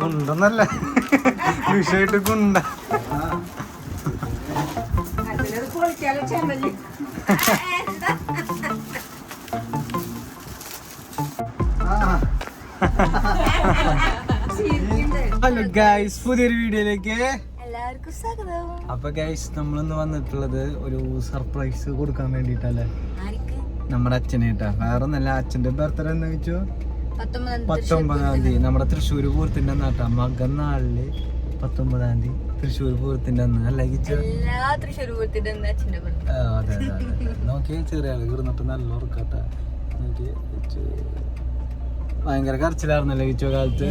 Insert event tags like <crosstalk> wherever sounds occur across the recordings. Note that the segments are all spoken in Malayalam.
ഗുണ്ടെന്നല്ല. വിഷയമായിട്ട് ഗുണ്ട. ഹലോ ഗൈസ് പുതിയൊരു വീഡിയോയിലേക്ക് എല്ലാവർക്കും സ്വാഗതം. അപ്പൊ ഗൈസ് നമ്മളിന്ന് വന്നിട്ടുള്ളത് ഒരു സർപ്രൈസ് കൊടുക്കാൻ വേണ്ടിട്ടല്ലേ നമ്മുടെ അച്ഛനേട്ടാ. വേറെ ഒന്നല്ല അച്ഛന്റെ ബർത്ത്ഡേ എന്ന് വെച്ചു പത്തൊമ്പതാം തീയതി നമ്മുടെ തൃശ്ശൂർ പൂരത്തിന്റെ അന്നാട്ടാ മകന്നാളിൽ പത്തൊമ്പതാം തീയതി തൃശ്ശൂർ പൂരത്തിന്റെ അന്ന് അല്ലെ നോക്കി ചെറിയ ആൾ കിടന്നിട്ട് നല്ല ഉറക്കട്ടെ. നോക്കി ഭയങ്കര കരച്ചിലായിരുന്നല്ലേ കിച്ചോ കാലത്ത്?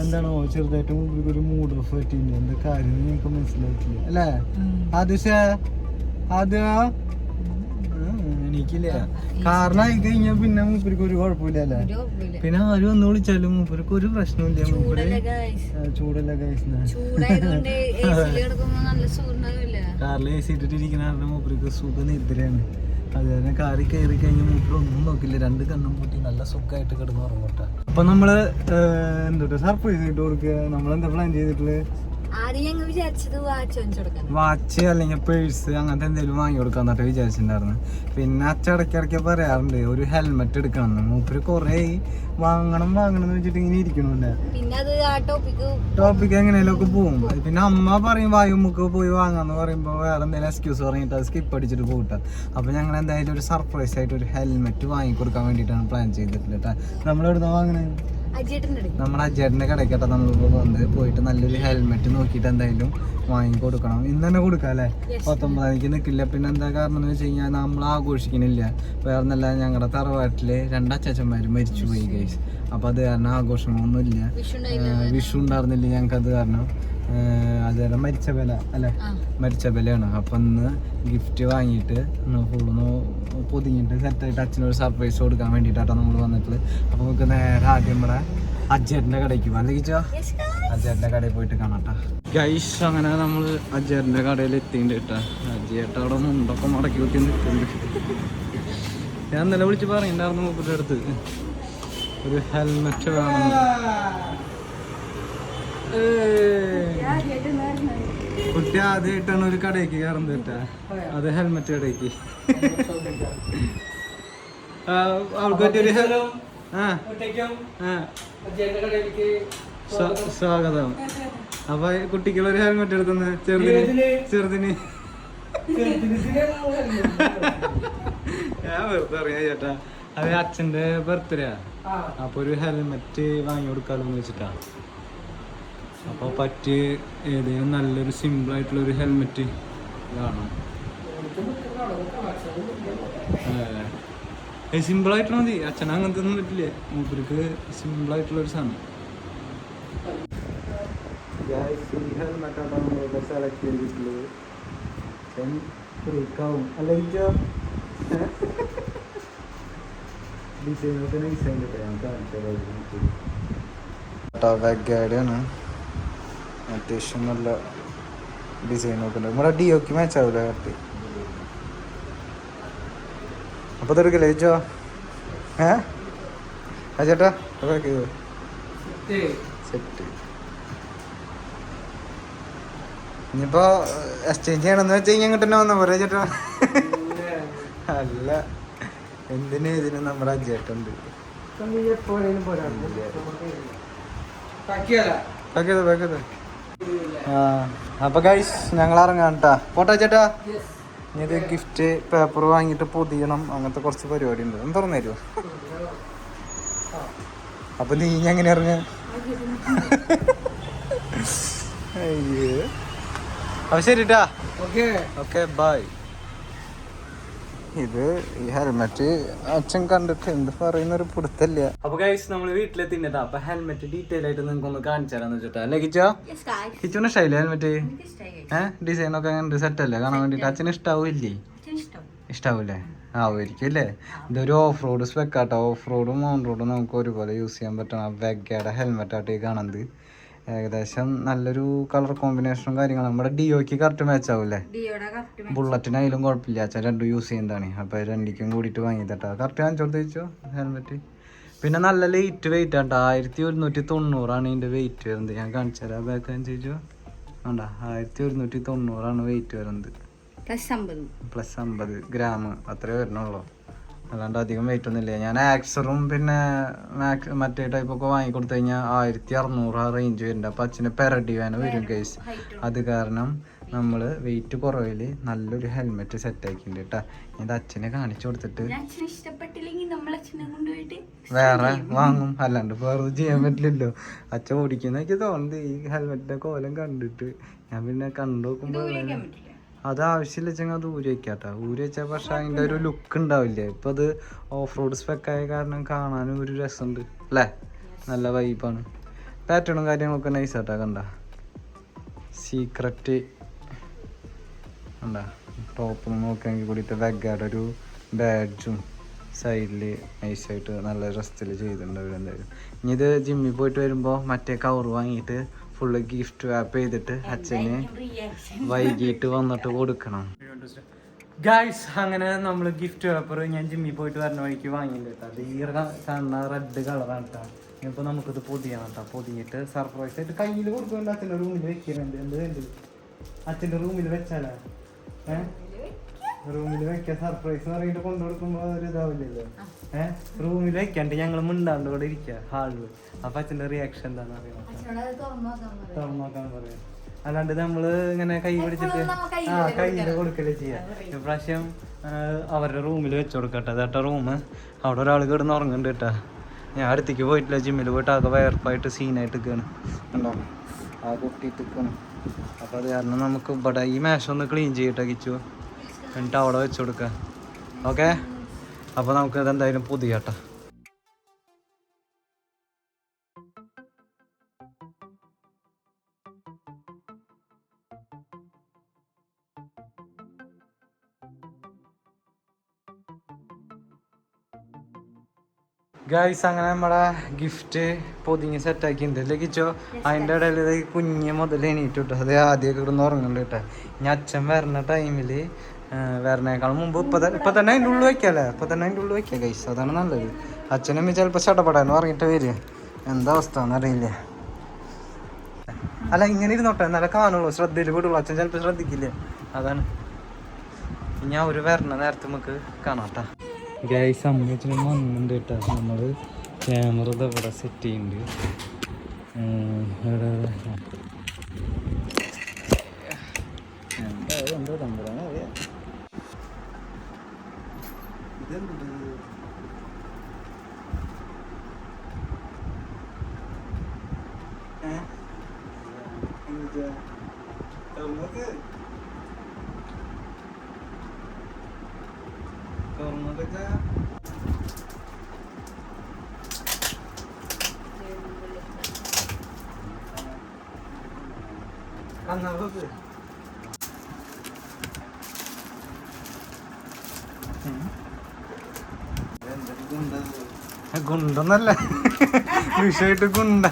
എന്താണോ ചെറുതായിട്ട് മുമ്പിൽ ഒരു മൂഡ് ഓഫ് പറ്റിയില്ല? എന്താ കാര്യം നിങ്ങൾക്ക് മനസ്സിലാക്കില്ല അല്ലേ? ആദ്യ ആദ്യ എനിക്കില്ല കാരണം ആയി കഴിഞ്ഞാൽ പിന്നെ മൂപ്പർക്ക് ഒരു കുഴപ്പമില്ല അല്ലേ ഒരു കുഴപ്പമില്ല. പിന്നെ ആരും ഒന്ന് വിളിച്ചാലും മൂപ്പർക്ക് ഒരു പ്രശ്നമില്ല മൂപ്പര്. ചൂടല്ലേ <laughs> കാറിൽ എ സി ഇട്ടിട്ടിരിക്കുന്ന കാരണം മൂപ്പർക്ക് സുഖനിദ്രയാണ്. അത് തന്നെ കാറിൽ കയറി കഴിഞ്ഞാൽ മൂപ്പർ ഒന്നും നോക്കില്ല. രണ്ട് കണ്ണും പൂട്ടി നല്ല സുഖമായിട്ട് കിടന്ന് ഉറങ്ങട്ടെ അപ്പൊ നമ്മൾ എന്തോട്ട് സർപ്രൈസ് ഇട്ട് കൊടുക്കുക. നമ്മളെന്താ പ്ലാൻ ചെയ്തിട്ടുള്ളത്? വാച്ച് അല്ലെങ്കിൽ പേഴ്സ് അങ്ങനത്തെ എന്തെങ്കിലും വാങ്ങി കൊടുക്കാൻ എന്നിട്ട് വിചാരിച്ചിട്ടുണ്ടായിരുന്നു. പിന്നെ അച്ചടക്കിടയ്ക്ക് പറയാറുണ്ട് ഒരു ഹെൽമെറ്റ് എടുക്കണം. മൂപ്പര് കൊറേ വാങ്ങണം വാങ്ങണം എന്ന് വെച്ചിട്ട് ഇങ്ങനെ ഇരിക്കണുണ്ട്. ടോപ്പിക് ഒക്കെ പോകും പിന്നെ അമ്മ പറയും വായുമുക്ക് പോയി വാങ്ങാന്ന് പറയുമ്പോൾ വേറെ എന്തെങ്കിലും എക്സ്ക്യൂസ് പറഞ്ഞിട്ട് അത് സ്കിപ്പ് അടിച്ചിട്ട് പോകട്ടെ അപ്പൊ ഞങ്ങൾ എന്തായാലും ഒരു സർപ്രൈസ് ആയിട്ട് ഒരു ഹെൽമെറ്റ് വാങ്ങി കൊടുക്കാൻ വേണ്ടിയിട്ടാണ് പ്ലാൻ ചെയ്തിട്ടുള്ളത് കേട്ടോ നമ്മൾ എവിടുന്ന വാങ്ങണേ? നമ്മുടെ അജേട്ടന്റെ കടയ്ക്കട്ടെ നമ്മളിപ്പോ വന്ന് പോയിട്ട് നല്ലൊരു ഹെൽമെറ്റ് നോക്കിയിട്ട് എന്തായാലും വാങ്ങി കൊടുക്കണം. ഇന്ന് തന്നെ കൊടുക്കാം അല്ലേ? പത്തൊമ്പതാനിക്ക് നിൽക്കില്ല പിന്നെ എന്താ കാരണം എന്ന് വെച്ച് കഴിഞ്ഞാൽ നമ്മൾ ആഘോഷിക്കണില്ല. വേറെ നല്ല ഞങ്ങളുടെ തറവാട്ടിൽ രണ്ട് മരിച്ചു പോയി ഗൈസ് അപ്പൊ അത് കാരണം ഏഹ് വിഷു ഉണ്ടായിരുന്നില്ല ഞങ്ങൾക്ക് അത് കാരണം. അത് മരിച്ച ബല അല്ലെ? മരിച്ച ബലയാണ് അപ്പൊ ഇന്ന് ഗിഫ്റ്റ് വാങ്ങിയിട്ട് ഫുള്ളൊന്ന് പൊതിഞ്ഞിട്ട് സെറ്റായിട്ട് അച്ഛനൊരു സർപ്രൈസ് കൊടുക്കാൻ വേണ്ടിട്ടാണ് നമ്മൾ വന്നിട്ടുള്ളത്. അപ്പൊ നമുക്ക് നേരെ ആദ്യം നമ്മുടെ അജ്ജേറിന്റെ കടയ്ക്ക് അല്ലെങ്കിൽ Yes, കടയിൽ പോയിട്ട് കാണാട്ടാ. ഗൈസ് അങ്ങനെ നമ്മൾ അജ്ജേറിന്റെ കടയിൽ എത്തിയിട്ട് കേട്ടാ. അജ്ജേട്ട അവിടെ മുണ്ടൊക്കെ മടക്കി കുത്തി നിൽക്കുന്നുണ്ട്. ഞാൻ ഇന്നലെ വിളിച്ച് പറയുന്നുണ്ടായിരുന്നു മൂപ്പരുടെ അടുത്ത്. ഒരു ഹെൽമെറ്റ് വേണം. കുട്ടി ആദ്യമായിട്ടാണ് ഒരു കടയ്ക്ക് കയറുന്നത് കേട്ടാ. അത് ഹെൽമെറ്റ് കടയ്ക്ക്. അവൾക്ക് പറ്റിയൊരു സ്വാഗതം. അപ്പൊ കുട്ടിക്കുള്ള ഒരു ഹെൽമെറ്റ് എടുത്തുന്ന ചെറുതിന് ചെറുതിന്. ഞാൻ വെറുതെ അറിയാ ചേട്ടാ. അത് അച്ഛന്റെ ബർത്ത്ഡേ അപ്പൊ ഒരു ഹെൽമെറ്റ് വാങ്ങി കൊടുക്കാലോ എന്ന് വെച്ചിട്ടാ. അപ്പൊ പറ്റി ഏതെങ്കിലും നല്ലൊരു സിമ്പിൾ ആയിട്ടുള്ള ഒരു ഹെൽമെറ്റ് കാണാം സിമ്പിൾ ആയിട്ടുള്ള മതി. അച്ഛൻ അങ്ങനത്തെ ഒന്നും പറ്റില്ലേ. മൂപ്പർക്ക് സിമ്പിൾ ആയിട്ടുള്ള ഒരു സാധനം. സെലക്ട് ചെയ്തിട്ടുള്ളത്. ഫ്രീക്കാവും അല്ലെങ്കിൽ ഡിസൈനൊക്കെ ഡിസൈൻ കിട്ടാം കാണിച്ചു വെഗാഡിയാണ് അത്യാവശ്യം നല്ല ഡിസൈൻ ഉണ്ട്. നമ്മുടെ ഡിയോക്ക് മാച്ച് ആവില്ല കറക്റ്റ് അപ്പോൾ ഇതെടുക്കല്ലേ ചേച്ചോ ഏ? ആ ചേട്ടാ സെറ്റ് ഇനിയിപ്പോ എക്സ്ചേഞ്ച് ചെയ്യണമെന്ന് വെച്ച് കഴിഞ്ഞാൽ ഇങ്ങോട്ട് തന്നെ വന്നാ? പോരെ ചേട്ടാ. അല്ല. എന്തിനും ഇതിനും നമ്മുടെ അജേട്ടുണ്ട് പാക്കത് പാക്കത് ആ അപ്പൊ ഗൈസ് ഞങ്ങൾ ഇറങ്ങാം കേട്ടാ പോട്ടെ ചേട്ടാ. ഇനി ഇത് ഗിഫ്റ്റ് പേപ്പർ വാങ്ങിയിട്ട് പൊതിയണം. അങ്ങനത്തെ കുറച്ച് പരിപാടി ഉണ്ട് ഒന്ന് തുറന്നു തരുമോ അപ്പൊ നീ എങ്ങനെ ഇറങ്ങ? അയ്യോ. അപ്പൊ ഓക്കെ ഓക്കെ ബൈ ഇത് ഈ ഹെൽമെറ്റ് അച്ഛൻ കണ്ടിട്ട് എന്ത് പറയുന്ന ഒരു പിടുത്തല്ല. അപ്പൊ ഗൈസ് നമ്മൾ വീട്ടിലെത്തിണ്ടാ അപ്പൊ ഹെൽമെറ്റ് ഡീറ്റെയിൽ ആയിട്ട് നിങ്ങൾക്ക് ഒന്ന് കാണിച്ചു തരാന്ന് വെച്ചിട്ടാ. അല്ലേ കിച്ചോ? Yes, guys. കിച്ചോന് ഇഷ്ടമായില്ലേ ഹെൽമെറ്റ്. ഏഹ് ഡിസൈൻ ഒക്കെ അങ്ങനെ സെറ്റ് അല്ലേ? കാണാൻ വേണ്ടിട്ട് അച്ഛന് ഇഷ്ടാവില്ലേ. ഇഷ്ടാവൂലേ ആവുമായിരിക്കും അല്ലേ? ഇതൊരു ഓഫ് റോഡ് സ്പെക്കാട്ടോ ഓഫ് റോഡും ഓൺ റോഡും നമുക്ക് ഒരുപോലെ യൂസ് ചെയ്യാൻ പറ്റണം വെഗയുടെ ഹെൽമെറ്റ് ആയിട്ട് ഈ കാണുന്നത്. ഏകദേശം നല്ലൊരു കളർ കോമ്പിനേഷനും കാര്യങ്ങളും. നമ്മുടെ ഡിയോക്ക് കറക്റ്റ് മാച്ച് ആവൂലേ. ബുള്ളറ്റിനായാലും കുഴപ്പമില്ല. അച്ഛൻ രണ്ടും യൂസ് ചെയ്യുന്നതാണ്. അപ്പോൾ രണ്ടിക്കും കൂടിയിട്ട് വാങ്ങിയതാട്ടോ. കറക്റ്റ് കാണിച്ചു ചോദിച്ചോ? ഹെൽമെറ്റ് പിന്നെ നല്ല ലൈറ്റ് വെയിറ്റ് ആണ് ആയിരത്തി ഒരുന്നൂറ്റി തൊണ്ണൂറാണ് ഇതിന്റെ വെയിറ്റ് വരുന്നത്. ഞാൻ കാണിച്ചു തരാം. ബാക്ക് ചോദിച്ചോ? വേണ്ട ആയിരത്തി ഒരുന്നൂറ്റി തൊണ്ണൂറാണ് വെയിറ്റ് വരുന്നത്. പ്ലസ് അമ്പത്. ഗ്രാം അത്രേ വരുന്നുള്ളൂ. അല്ലാണ്ട് അധികം വെയിറ്റ് ഒന്നുമില്ല. ഞാൻ ആക്സറും പിന്നെ മാക്സ് മറ്റേ ടൈപ്പ് ഒക്കെ വാങ്ങിക്കൊടുത്തു കഴിഞ്ഞാൽ ആയിരത്തി അറുന്നൂറ് ആ റേഞ്ച് വരുന്നുണ്ട്. അപ്പോൾ അച്ഛന് പെരടി വേന വരും കേസ് അത് കാരണം നമ്മൾ വെയിറ്റ് കുറവിൽ നല്ലൊരു ഹെൽമെറ്റ് സെറ്റ് ആക്കിയിട്ടുണ്ട് കേട്ടോ ഇത് അച്ഛനെ കാണിച്ചു കൊടുത്തിട്ട് വേറെ വാങ്ങും. അല്ലാണ്ട് വേറെ ചെയ്യാൻ പറ്റില്ലല്ലോ. അച്ഛൻ ഓടിക്കുന്ന എനിക്ക് തോന്നുന്നത് ഈ ഹെൽമെറ്റിന്റെ കോലം കണ്ടിട്ട്. ഞാൻ പിന്നെ കണ്ടു നോക്കുമ്പോ അത് ആവശ്യമില്ല വെച്ചാൽ അത് ഊരി വെക്കാട്ടോ. ഊരി വെച്ചാൽ പക്ഷെ അതിന്റെ ഒരു ലുക്ക് ഉണ്ടാവില്ല? ഇപ്പം അത് ഓഫ് റോഡ് സ്പെക്കായ കാരണം കാണാനും ഒരു രസമുണ്ട് അല്ലേ? നല്ല വൈബാണ് പാറ്റേണും കാര്യങ്ങളൊക്കെ നൈസാട്ടാ കണ്ട? സീക്രറ്റ് കണ്ട? ടോപ്പ് നോക്കുകയാണെങ്കിൽ കൂടിയിട്ട് വെഗാടെ ഒരു ബാഡ്ജും സൈഡിൽ നൈസായിട്ട് നല്ല രസത്തിൽ ചെയ്തിട്ടുണ്ട് അവരെന്തായാലും. ഇനി ഇത് ജിമ്മിൽ പോയിട്ട് വരുമ്പോൾ മറ്റേ കവർ വാങ്ങിയിട്ട് ഫുള്ള് ഗിഫ്റ്റ് വാപ്പ് ചെയ്തിട്ട് അച്ഛന് വൈകിട്ട് വന്നിട്ട് കൊടുക്കണം. ഗായ്സ് അങ്ങനെ നമ്മൾ ഗിഫ്റ്റ് പേപ്പർ ഞാൻ ജിമ്മിൽ പോയിട്ട് വരുന്ന വഴിക്ക് വാങ്ങിയിട്ടുണ്ട് അത് ഈ കാണുന്ന റെഡ് കളറാണ് കേട്ടോ. ഇപ്പോൾ നമുക്കിത് പൊതിയാണ് കേട്ടോ. പൊതിഞ്ഞിട്ട് സർപ്രൈസ് ആയിട്ട് കയ്യിൽ കൊടുക്കുന്നുണ്ട് അച്ഛന്റെ റൂമിൽ വെക്കുന്നുണ്ട് എന്ത് വേണ്ടത്? അച്ഛന്റെ റൂമിൽ വെച്ചാലേ? ഏഹ് റൂമിൽ വെക്കാൻ സർപ്രൈസ് പറഞ്ഞിട്ട് കൊണ്ടു കൊടുക്കുമ്പോ ഒരു ഇതാവില്ലല്ലോ. ഏഹ് റൂമിൽ വെക്കാണ്ട്? ഞങ്ങൾ മിണ്ടാണ്ട് ഇവിടെ ഇരിക്കുക ഹാളിൽ അപ്പൊ അച്ഛന്റെ റിയാക്ഷൻ എന്താണെന്ന് അറിയാം? തുറന്നു നോക്കാൻ പറയും. അല്ലാണ്ട് നമ്മൾ ഇങ്ങനെ കൈ പിടിച്ചിട്ട് ആ കയ്യിൽ കൊടുക്കലേ ചെയ്യാം. ഇപ്രാവശ്യം അവരുടെ റൂമിൽ വെച്ച് കൊടുക്കട്ടെ. അതേട്ടാ റൂം അവിടെ ഒരാൾ കിടന്ന് ഉറങ്ങുന്നുണ്ട് കേട്ടാ. ഞാൻ അടുത്തേക്ക് പോയിട്ടില്ല ജിമ്മിൽ പോയിട്ട് ആകെ വയർപ്പായിട്ട് സീനായിട്ട് നിൽക്കുകയാണ് ഉണ്ടോ ആ കുട്ടി നിൽക്കണം അപ്പോൾ അത് കാരണം നമുക്ക് ഇവിടെ ഈ മേശം ഒന്ന് ക്ലീൻ ചെയ്യട്ടെ കിച്ചു എന്നിട്ട് അവിടെ വെച്ച് കൊടുക്കുക ഓക്കെ അപ്പോൾ നമുക്ക് ഇതെന്തായാലും കേട്ടോ ഗൈസ് അങ്ങനെ നമ്മുടെ ഗിഫ്റ്റ് പൊതിഞ്ഞ് സെറ്റാക്കിയിട്ടുണ്ട് അല്ലേ കിച്ചോ? അതിന്റെ ഇടയിൽ ഇത് കുഞ്ഞ് മുതൽ എണീറ്റ് കിട്ടും അത് ആദ്യമൊക്കെ ഇവിടുന്ന് ഉറങ്ങുന്നുണ്ട് കേട്ടോ ഇനി അച്ഛൻ വരുന്ന ടൈമിൽ വരണേക്കാൾ മുമ്പ് ഇപ്പൊ ഇപ്പം തന്നെ അതിന്റെ ഉള്ളിൽ വയ്ക്കാല്ലേ? ഇപ്പൊ തന്നെ അതിന്റെ ഉള്ളിൽ വെക്കാം കൈസ് അതാണ് നല്ലത്. അച്ഛനമ്മ ചിലപ്പോൾ ചടപടാന്ന് പറഞ്ഞിട്ട് വരിക എന്താ അവസ്ഥ എന്നറിയില്ല അല്ല ഇങ്ങനെ ഇരുന്നോട്ടെ. എന്നാലേ കാണുള്ളൂ. ശ്രദ്ധയിൽ വിടുള്ളൂ അച്ഛൻ ചിലപ്പോൾ ശ്രദ്ധിക്കില്ല? അതാണ്. ഞാൻ ഒരു വരണ നേരത്തെ നമുക്ക് കാണാട്ടാ. ഗൈസ് അമ്മച്ചിനും വന്നിട്ടുണ്ട് കേട്ടോ. നമ്മൾ ക്യാമറ ഇവിടെ സെറ്റ് ചെയ്യുന്നുണ്ട് ഉം, ഇവിടെ, ഇവിടെ. എന്താ എന്തോ തമ്പുരാനെ അറിയാം ഇതെന്ത് ഏ? ഇത് തുറന്നോക്ക്. തുറന്നോക്കൊക്കെ. കണ്ണാ നോക്ക്. ഗുണ്ടെന്നല്ല. വിഷയായിട്ട് ഗുണ്ട.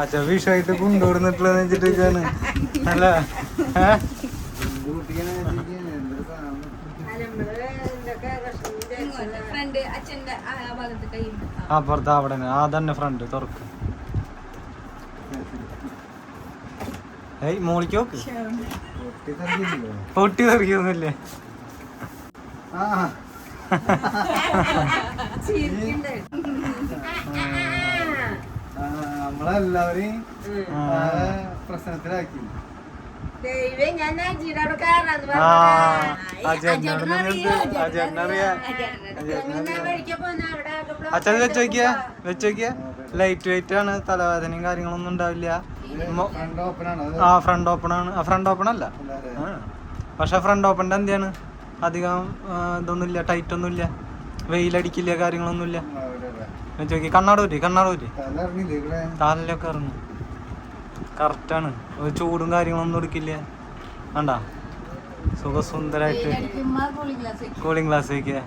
അച്ഛ വിഷയായിട്ട് ഗുണ്ടോടുന്നിട്ടുള്ള വെച്ചിട്ടൊക്കെയാണ് അല്ല ഏ? ഫ്രണ്ട് അച്ഛന്റെ ആ ഭാഗത്ത് കൈ അപ്പുറത്ത് അവിടെ ആ തന്നെ ഫ്രണ്ട് തുറക്ക്. ഏയ് മോളിക്ക് നോക്ക്. പൊട്ടി തെറിയൊന്നുമില്ലേ നമ്മളെല്ലാവരെയും പ്രശ്നത്തിലാക്കി. അച്ഛൻ ലൈറ്റ് വെയിറ്റ് ആണ് തലവേദനയും കാര്യങ്ങളൊന്നും ഉണ്ടാവില്ല. ഫ്രണ്ട് ഓപ്പൺ ആണ് ആ ഫ്രണ്ട് ഓപ്പൺ ആണ്. ആ ഫ്രണ്ട് ഓപ്പൺ അല്ല. പക്ഷെ ഫ്രണ്ട് ഓപ്പണിന്റെ എന്താണ് അധികം ഇതൊന്നുമില്ല ടൈറ്റ് ഒന്നുമില്ല. വെയിലടിക്കില്ല കാര്യങ്ങളൊന്നുമില്ല. വെച്ച് നോക്കി കണ്ണാട് പറ്റി കണ്ണാട് പറ്റി തല ഇറങ്ങില്ലേ ഇവിടെ? ഇറങ്ങും കറക്റ്റാണ്. ഒരു ചൂടും കാര്യങ്ങളൊന്നും എടുക്കില്ല. വേണ്ട. സുഖസുന്ദരായിട്ട് കൂളിംഗ് ഗ്ലാസ് വയ്ക്കുക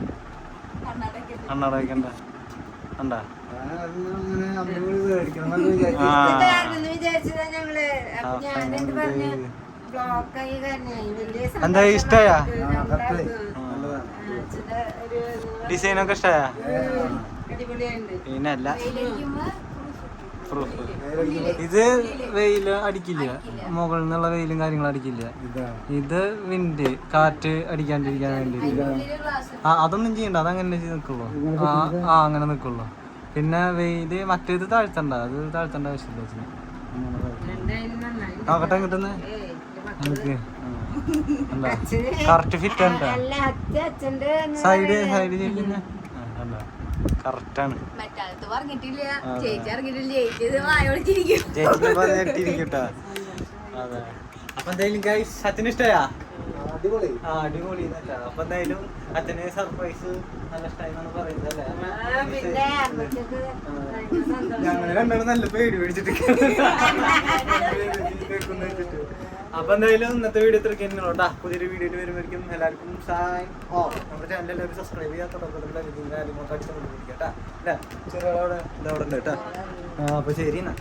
കണ്ണടയ്ക്കണ്ട. വേണ്ട. എന്താ ഒരു ഡിസൈനൊക്കെ ഇഷ്ടമായ പിന്നല്ല. പ്രൂഫ് ഇത് വെയിൽ അടിക്കില്ല. മുകളിൽ നിന്നുള്ള വെയിലും കാര്യങ്ങളും അടിക്കില്ല. ഇതാ. വിൻഡ് കാറ്റ് അടിക്കാണ്ടിരിക്കാൻ വേണ്ടി ആ അതൊന്നും ചെയ്യണ്ട. അതങ്ങനെ അങ്ങനെ നിക്കുള്ളൂ ആ ആ അങ്ങനെ നിൽക്കുള്ളൂ പിന്നെ വെയിൽ മറ്റേത് താഴ്ത്തണ്ട. അത് താഴ്ത്തണ്ട ആവശ്യമില്ല നന്നായി നോക്കട്ടെ കിട്ടുന്നേ ഏയ്, ഇത് മക്കൾ നമുക്ക് അല്ല കറക്റ്റ് ഫിറ്റ് ആണ് അല്ല അച്ഛ അച്ഛന്റെ സൈഡ് സൈഡ് ചെയ്യുന്ന അല്ല കറക്റ്റാണ്. മറ്റാളത്ത് പറഞ്ഞിട്ടില്ല. അതെ. ചേച്ചി ഇറങ്ങിയിട്ടില്ല ചേച്ചി ഇത് വായോളിച്ചിരിക്കും ചേച്ചിനെ പറഞ്ഞിട്ടിരിക്കട്ടാ. അതെ. അപ്പൊ എന്തായാലും സച്ചിന് ഇഷ്ടയാ? അടിപൊളി. ആ അടിപൊളി അപ്പൊ എന്തായാലും അച്ഛനെ സർപ്രൈസ് നല്ല ഇഷ്ടമായി എന്നാണ് പറയുന്നത് അല്ലേ? ഞങ്ങൾ രണ്ടാളും നല്ല പേടി പിടിച്ചിട്ട്. <laughs> അപ്പൊ എന്തായാലും ഇന്നത്തെ വീഡിയോ ഇത്രയ്ക്ക് തന്നെയുള്ളൂ കേട്ടോ. പുതിയൊരു വീഡിയോയിൽ വരുമ്പോഴേക്കും എല്ലാവർക്കും സായ് ഓ നമ്മുടെ ചാനൽ എല്ലാവരും സബ്സ്ക്രൈബ് ചെയ്യാത്ത കാര്യങ്ങളൊക്കെ അടിച്ചു കൊണ്ടിരിക്കട്ടാ അല്ലേ ചെറിയ അവിടെ ഇതവിടെ ഉണ്ട് കേട്ടോ. ആ അപ്പൊ ശരി എന്നാ.